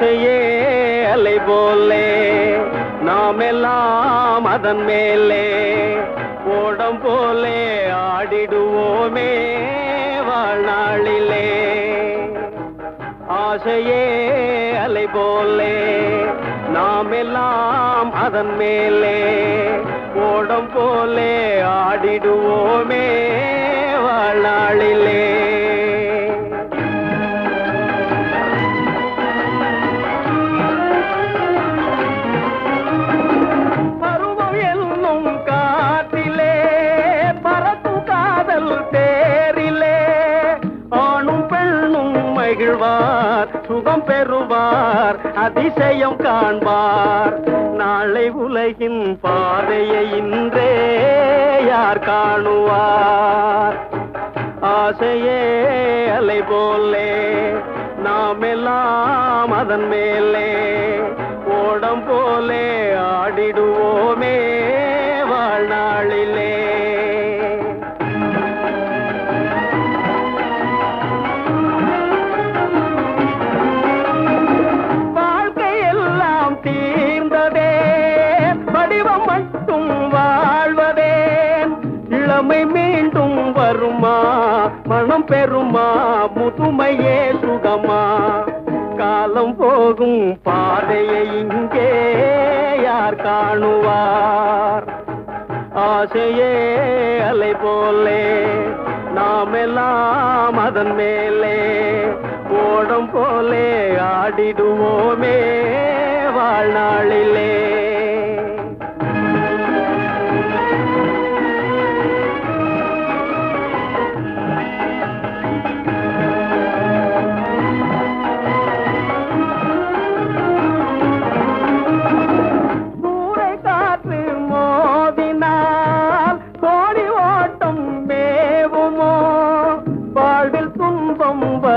ஆசையே அலை போலே. நாம் எல்லாம் அதன் மேலே. ஓடம் போலே ஆடிடுவோமே வாழ்நாளிலே. ஆசையே அலை போலே. நாம் எல்லாம் அதன் மேலே. ஓடம் போலே ஆடிடுவோமே பெண்ணும் மகிழ்வார் சுகம் பெறுவார் அதிசயம் காண்பார். நாளை உலகின் பாதையை இன்றே யார் காணுவார்? ஆசையே அலை போலே நாம் எல்லாம் அதன் மேலே. ஓடம் போலே ஆடிடுவோமே. இளமை மீண்டும் வருமா? மனம் பெறுமா? முதுமையே சுகமா? காலம் போகும் பாதையை இங்கே யார் காணுவார்? ஆசையே அலை போலே நாமெல்லாம் அதன் மேலே. ஓடம் போலே ஆடிடுவோமே வாழ்நாளிலே.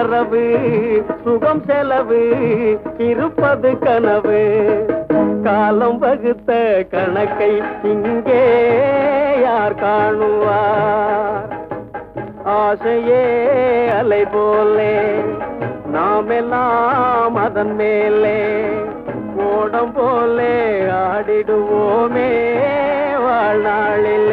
வரவு சுகம் செலவு இருப்பது கனவு. காலம் வகுத்த கணக்கை இங்கே யார் காணுவார்? ஆசையே அலை போலே நாமெல்லாம் அதன் மேலே. ஓடம் போலே ஆடிடுவோமே வாழ்நாளில்.